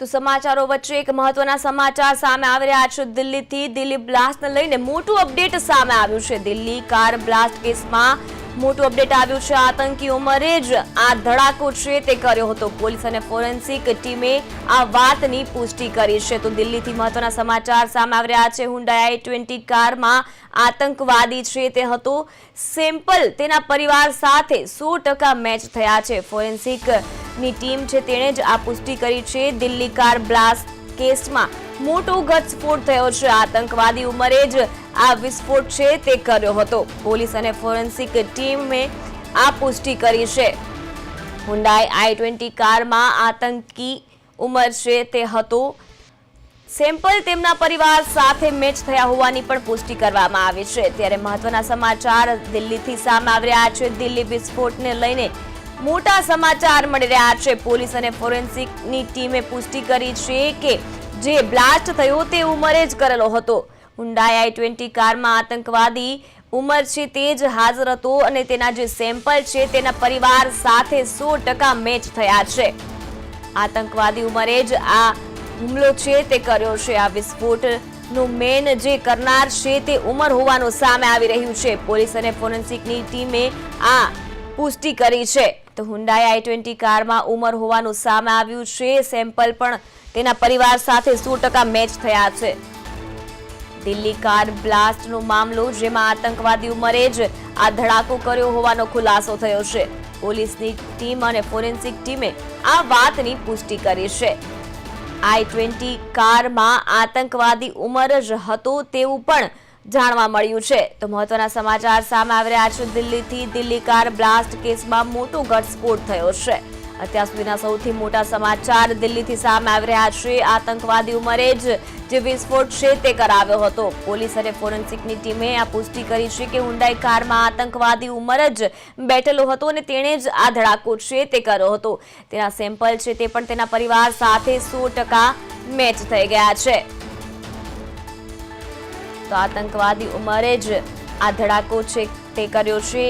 તો સમાચારો વચ્ચે એક મહત્વના સમાચાર સામે આવી રહ્યા છે. દિલ્હીથી દિલ્હી બ્લાસ્ટને લઈને મોટું અપડેટ સામે આવ્યું છે. દિલ્હી કાર બ્લાસ્ટ કેસમાં મોટું અપડેટ આવ્યું છે. આતંકી ઉંમરે જ આ ધડાકો છે તે કર્યો હતો. પોલીસ અને ફોરેન્સિક ટીમે આ વાતની પુષ્ટિ કરી છે. તો દિલ્હીથી મહત્વના સમાચાર સામે આવી રહ્યા છે. હુન્ડાઈ આઈ ટ્વેન્ટી કારમાં આતંકવાદી છે તે હતો. સેમ્પલ તેના પરિવાર સાથે સો મેચ થયા છે. ફોરેન્સિકની ટીમ છે તેણે જ આ પુષ્ટિ કરી છે. દિલ્હી કાર બ્લાસ્ટ કેસમાં મોટો ઘટસ્ફોટ થયો છે. આતંકવાદી ઉંમરે જ આ વિસ્ફોટ છે તે કર્યો હતો. પોલીસ અને ફોરેન્સિક ટીમે આ પુષ્ટિ કરી છે. હુન્ડાઈ આઈ ટ્વેન્ટી કારમાં આતંકી ઉંમર છે તે હતો. સેમ્પલ તેમના પરિવાર સાથે મેચ થયા હોવાની પણ પુષ્ટિ કરવામાં આવી છે. ત્યારે મહત્વના સમાચાર દિલ્હીથી સામે આવી રહ્યા છે. દિલ્હી વિસ્ફોટને લઈને મોટા સમાચાર મળી રહ્યા છે. પોલીસ અને ફોરેન્સિકની ટીમે પુષ્ટિ કરી છે કે જે બ્લાસ્ટ થયો તે ઉંમરે જ કરેલો હતો. હુન્ડાઈ આઈ ટ્વેન્ટી કારમાં આતંકવાદી ઉંમર છે તે જ હાજર હતો અને તેના જે સેમ્પલ છે તેના પરિવાર સાથે સો ટકા મેચ થયા છે. આતંકવાદી ઉંમરે જ આ હુમલો છે તે કર્યો છે. આ વિસ્ફોટનું મેન જે કરનાર છે તે ઉંમર હોવાનું સામે આવી રહ્યું છે. પોલીસ અને ફોરેન્સિકની ટીમે આ પુષ્ટિ કરી છે. તો હુન્ડાઈ આઈ ટ્વેન્ટી કારમાં ઉંમર હોવાનું સામે આવ્યું છે. સેમ્પલ પણ તેના પરિવાર સાથે સો ટકા મેચ થયા છે. દિલ્હી કાર બ્લાસ્ટનો મામલો, જેમાં આતંકવાદી ઉંમરે જ, આ ધડાકો કર્યો હોવાનો ખુલાસો થયો છે. પોલીસની ટીમ અને ફોરેન્સિક ટીમે આ વાતની પુષ્ટિ કરી છે. આઈ ટ્વેન્ટી કારમાં આતંકવાદી ઉંમર જ હતો તેવું પણ જાણવા મળ્યું છે. તો મહત્વના સમાચાર સામે આવી રહ્યા છે. દિલ્હીથી દિલ્હી કાર બ્લાસ્ટ કેસમાં મોટો ઘટસ્ફોટ થયો છે. અત્યાર સુધીના સૌથી મોટા સમાચાર દિલ્હીથી સામે આવી રહ્યા છે. આતંકવાદી ઉંમરે જ જે વિસ્ફોટ છે તે કરાવ્યો હતો. પોલીસ અને ફોરેન્સિકની ટીમે આ પુષ્ટિ કરી છે કે હુંડાઈ કારમાં આતંકવાદી ઉંમર જ બેઠેલો હતો અને તેણે જ આ ધડાકો છે તે કર્યો હતો. તેના સેમ્પલ છે તે પણ તેના પરિવાર સાથે સો મેચ થઈ ગયા છે. તો આતંકવાદી ઉંમરે જ આ ધડાકો છે તે કર્યો છે.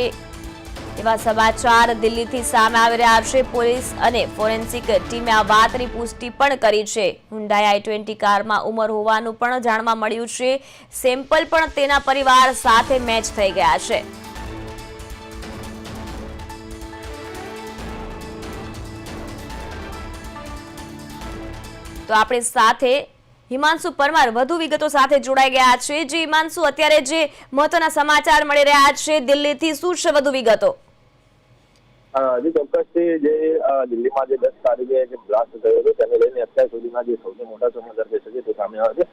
એવા સમાચાર દિલ્હીથી સામે આવી રહ્યા છે. પોલીસ અને ફોરેન્સિક ટીમે આ વાતની પુષ્ટિ પણ કરી છે. હુન્ડાઈ આઈ ટ્વેન્ટી કારમાં ઉંમર હોવાનું પણ જાણવા મળ્યું છે. સેમ્પલ પણ તેના પરિવાર સાથે મેચ થઈ ગયા છે. તો આપણી સાથે હિમાંશુ પરમાર વધુ વિગતો સાથે જોડાઈ ગયા છે. જે હિમાંશુ, અત્યારે જે મહત્વના સમાચાર મળી રહ્યા છે દિલ્હીથી, શું છે વધુ વિગતો? હજી ચોક્કસથી જે દિલ્હીમાં જે દસ તારીખે જે બ્લાસ્ટ થયો હતો, તેને લઈને અત્યાર સુધીના જે સૌથી મોટા સમાચાર જે છે તે સામે આવે છે.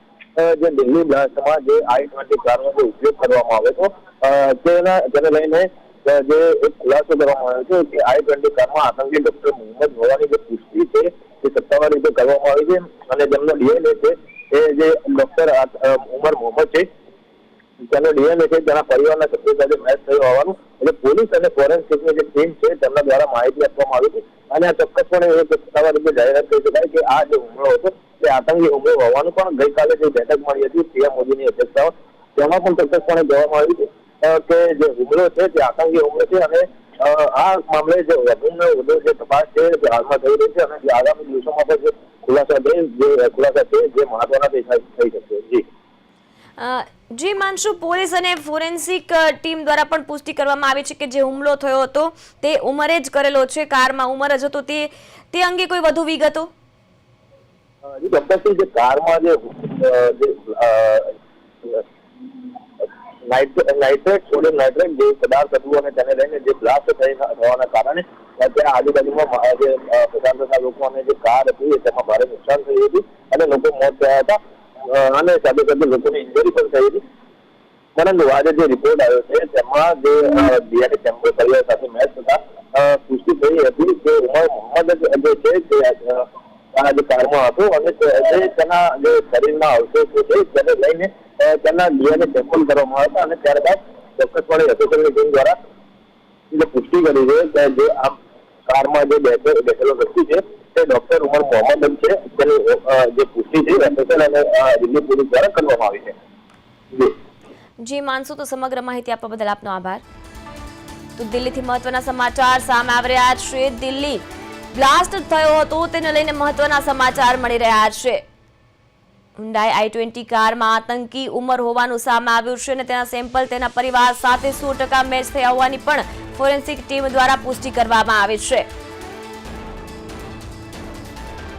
જે દિલ્હી બ્લાસ્ટમાં જે આઈ ટ્વેન્ટી કારનો જે ઉપયોગ કરવામાં આવે તો તેના, તેને લઈને જે એક ખુલાસો કરવામાં આવ્યો છે કે આઈ ટ્વેન્ટી કારમાં આતંકી ડોક્ટર મોહમ્મદ હોવાની જે પુષ્ટિ છે, તે સત્તાવાર રીતે કરવામાં આવી છે અને જેમનો ડીએનએ છે, એ જે ડોક્ટર ઉમર મોહમ્મદ છે તેનો ડીએનએ છે તેના પરિવારના સભ્યો સાથે મેચ થયો હોવાનું. એટલે પોલીસ અને ફોરેન્સિકની જે ટીમ છે, તેમના દ્વારા માહિતી આપવામાં આવી હતી. અને આ ચોક્કસપણે એ સત્તાવાર રીતે જાહેરાત કરી શકાય કે આ જે હુમલો હતો, તે આતંકી હુમલો હોવાનું પણ ગઈકાલે જે બેઠક મળી હતી પીએમ મોદીની અધ્યક્ષતામાં. તેમાં પણ ચોક્કસપણે કહેવામાં આવ્યું છે કે જે હુમલો છે, તે આતંકી હુમલો છે અને આ મામલે જે વધુને વધુ જે તપાસ છે, તે હાલમાં થઈ રહી છે અને જે આગામી દિવસોમાં પણ જે ખુલાસા જે ખુલાસા છે જે મહત્વના થઈ શકે જી. જી માનશુ પોલીસ અને ફોરેન્સિક ટીમ દ્વારા પણ પુષ્ટિ કરવામાં આવી છે કે જે હુમલો થયો હતો તે ઉંમરે જ કરેલો છે કારમાં ઉંમર જ હતો તે તે અંગે કોઈ વધુ વિગતો ચોક્કસથી જે કારમાં જે નાઇટ્રેટ સોડિયમ નાઇટ્રેટ જે પદાર્થ હતું અને તેને લઈને જે બ્લાસ્ટ થવાના કારણે ત્યાં આજુબાજુમાં જે અ, લોકો અને જે કાર હતી તેમાં ભારે નુકસાન થયું હતું અને લોકો મોત થયા હતા. અને સાથે સાથે લોકોની ઇન્જરી પણ થઈ હતી. પરંતુ આજે જે રિપોર્ટ આવ્યો છે, તેમાં જે બિહારી સેમ્પલ પરિવાર સાથે મેચ થતા પુષ્ટિ થઈ હતી કે ઉમર મોહમ્મદ જે છે, તે આજે કારમાં હતો અને તે તેના જે શરીરના અવશેષો છે, તેને લઈને તેના ડીએનએ સેમ્પલ કરવામાં આવ્યા હતા અને ત્યારબાદ ચોક્કસપણે એસોસિએશનની ટીમ દ્વારા જે પુષ્ટિ કરી છે કે જે આ કારમાં જે બેઠે બેઠેલો વ્યક્તિ છે તે ડોક્ટર ઉમર મોહમ્મદ છે તેની જે પુષ્ટિ છે એસોસિએશન અને દિલ્હી પોલીસ દ્વારા કરવામાં આવી છે. જી. માનસુ, તો સમગ્ર માહિતી આપવા બદલ આપનો આભાર. તો દિલ્હીથી મહત્વના સમાચાર સામે આવી રહ્યા છે. દિલ્હી બ્લાસ્ટ થયો હતો, તેને લઈને મહત્વના સમાચાર મળી રહ્યા છે. હુન્ડાઈ આઈ ટ્વેન્ટી કારમાં આતંકી ઉંમર હોવાનું સામે આવ્યું છે અને તેના સેમ્પલ તેના પરિવાર સાથે સો ટકા મેચ થયા હોવાની પણ ફોરેન્સિક ટીમ દ્વારા પુષ્ટિ કરવામાં આવી છે.